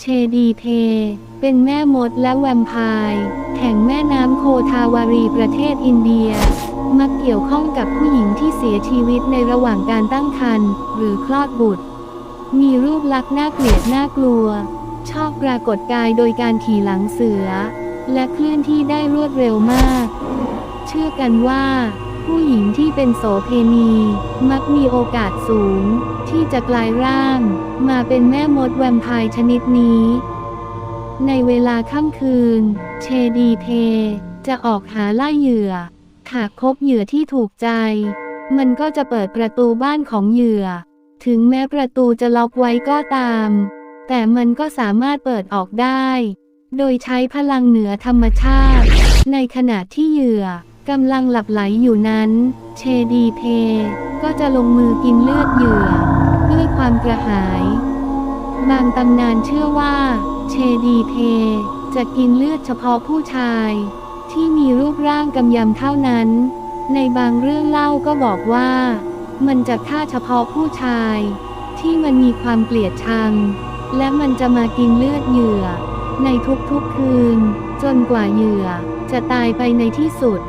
เชดีเพเป็นแม่มดและแวมไพร์แห่งแม่น้ำโคทาวารีประเทศอินเดีย มักเกี่ยวข้องกับผู้หญิงที่เสียชีวิตในระหว่างการตั้งครรภ์หรือคลอดบุตร มีรูปลักษณ์น่าเกลียดน่ากลัว ชอบปรากฏกายโดยการขี่หลังเสือ และเคลื่อนที่ได้รวดเร็วมาก เชื่อกันว่าผู้หญิงที่เป็นโสเพณี มักมีโอกาสสูง ที่จะกลายร่าง มาเป็นแม่มดแวมไพร์ชนิดนี้ ในเวลาค่ำคืน เชดีเพ จะออกหาล่าเหยื่อ หากพบเหยื่อที่ถูกใจ มันก็จะเปิดประตูบ้านของเหยื่อ ถึงแม้ประตูจะล็อกไว้ก็ตาม แต่มันก็สามารถเปิดออกได้ โดยใช้พลังเหนือธรรมชาติ ในขณะที่เหยื่อกำลังหลับไหลอยู่นั้น เชดีเพ ก็จะลงมือกินเลือดเหยื่อ กระหาย บางตำนานเชื่อว่า เชดีเพจะกินเลือดเฉพาะผู้ชาย ที่มีรูปร่างกำยำเท่านั้น ในบางเรื่องเล่าก็บอกว่า มันจะฆ่าเฉพาะผู้ชาย ที่มันมีความเกลียดชัง และมันจะมากินเลือดเหยื่อ ในทุกๆคืน จนกว่าเหยื่อ จะตายไปในที่สุด